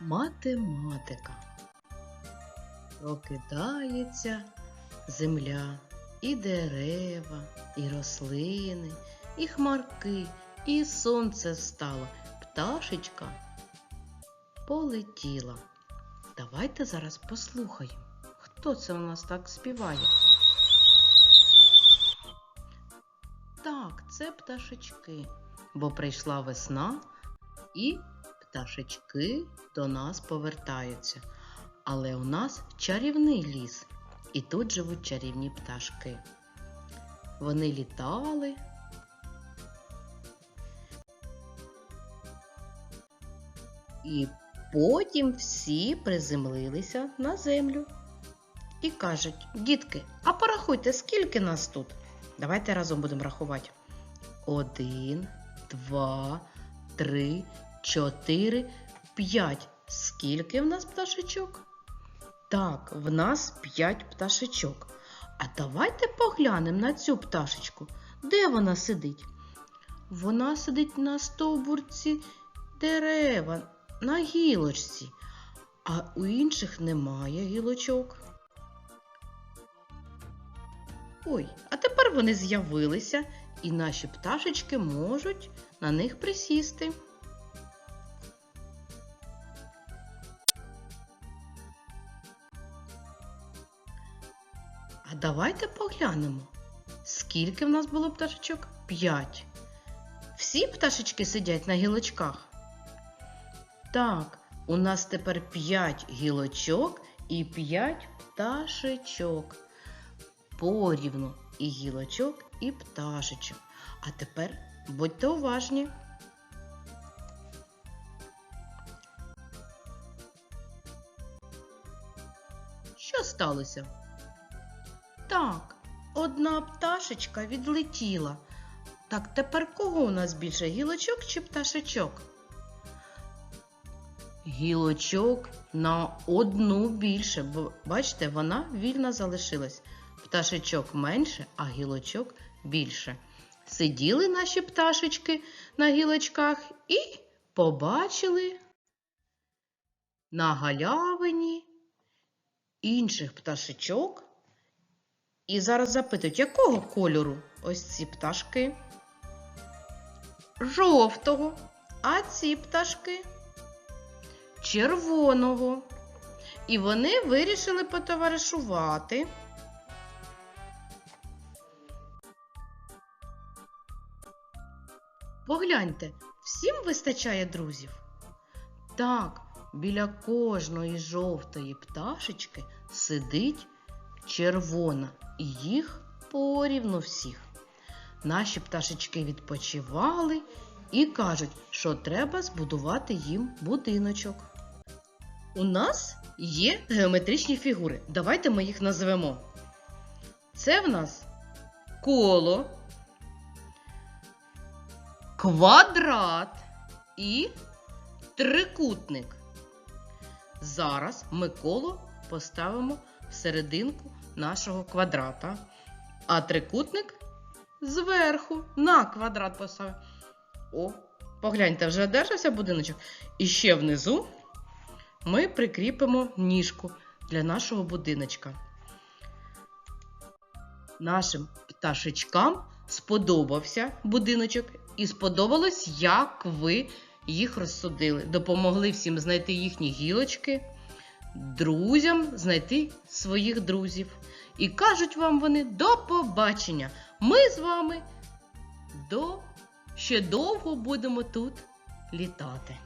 Математика. Прокидається земля, і дерева, і рослини, і хмарки, і сонце стало. Пташечка полетіла. Давайте зараз послухаємо, хто це у нас так співає. Так, це пташечки, бо прийшла весна і пташечки до нас повертаються. Але у нас чарівний ліс, і тут живуть чарівні пташки. Вони літали. І потім всі приземлилися на землю. І кажуть, дітки, а порахуйте, скільки нас тут? Давайте разом будемо рахувати. Один, два, три, чотири, п'ять. Скільки в нас пташечок? Так, в нас п'ять пташечок. А давайте поглянемо на цю пташечку. Де вона сидить? Вона сидить на стовбурці дерева, на гілочці, а у інших немає гілочок. Ой, а тепер вони з'явилися, і наші пташечки можуть на них присісти. А давайте поглянемо, скільки в нас було пташечок? П'ять. Всі пташечки сидять на гілочках? Так, у нас тепер п'ять гілочок і п'ять пташечок. Порівну і гілочок, і пташечок. А тепер будьте уважні. Що сталося? Так, одна пташечка відлетіла. Так тепер кого у нас більше гілочок чи пташечок? Гілочок на одну більше, бо бачите, вона вільно залишилась. Пташечок менше, а гілочок більше. Сиділи наші пташечки на гілочках і побачили на галявині інших пташечок. І зараз запитують, якого кольору ось ці пташки? Жовтого. А ці пташки? Червоного. І вони вирішили потоваришувати. Погляньте, всім вистачає друзів. Так, біля кожної жовтої пташечки сидить червона, і їх порівну всіх. Наші пташечки відпочивали і кажуть, що треба збудувати їм будиночок. У нас є геометричні фігури. Давайте ми їх назвемо. Це в нас коло, квадрат і трикутник. Зараз ми коло поставимо в серединку нашого квадрата, а трикутник зверху на квадрат поставимо. О, погляньте, вже одержався будиночок. І ще внизу ми прикріпимо ніжку для нашого будиночка. Нашим пташечкам сподобався будиночок і сподобалось, як ви їх розсудили. Допомогли всім знайти їхні гілочки, друзям знайти своїх друзів. І кажуть вам вони до побачення! Ми з вами до ще довго будемо тут літати.